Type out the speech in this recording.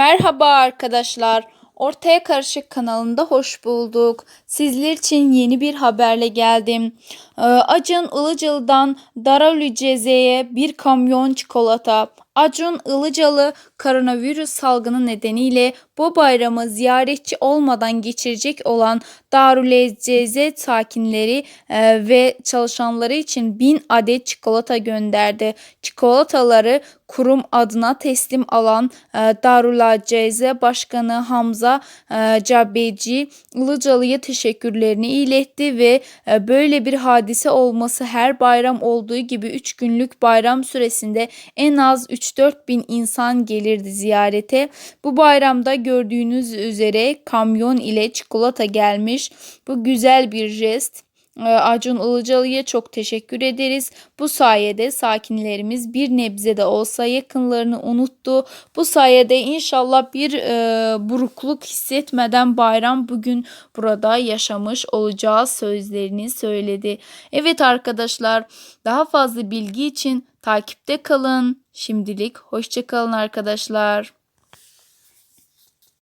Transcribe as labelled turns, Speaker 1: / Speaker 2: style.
Speaker 1: Merhaba arkadaşlar. Ortaya Karışık kanalında hoş bulduk. Sizler için yeni bir haberle geldim. Ee, Acun Ilıcalı'dan Darülü Ceze'ye bir kamyon çikolata. Acun Ilıcalı koronavirüs salgını nedeniyle bu bayramı ziyaretçi olmadan geçirecek olan Darül Ceze sakinleri e, ve çalışanları için 1000 adet çikolata gönderdi. Çikolataları kurum adına teslim alan e, Darül Başkanı Hamza e, Cabeci Ilıcalı'ya teşekkürlerini iletti ve e, böyle bir hadise olması her bayram olduğu gibi 3 günlük bayram süresinde en az 3-4 bin insan gelirdi ziyarete. Bu bayramda gördüğünüz üzere kamyon ile çikolata gelmiş. Bu güzel bir jest. Ee, Acun Ilıcalı'ya çok teşekkür ederiz. Bu sayede sakinlerimiz bir nebze de olsa yakınlarını unuttu. Bu sayede inşallah bir e, burukluk hissetmeden bayram bugün burada yaşamış olacağız sözlerini söyledi. Evet arkadaşlar daha fazla bilgi için takipte kalın. Şimdilik hoşçakalın arkadaşlar.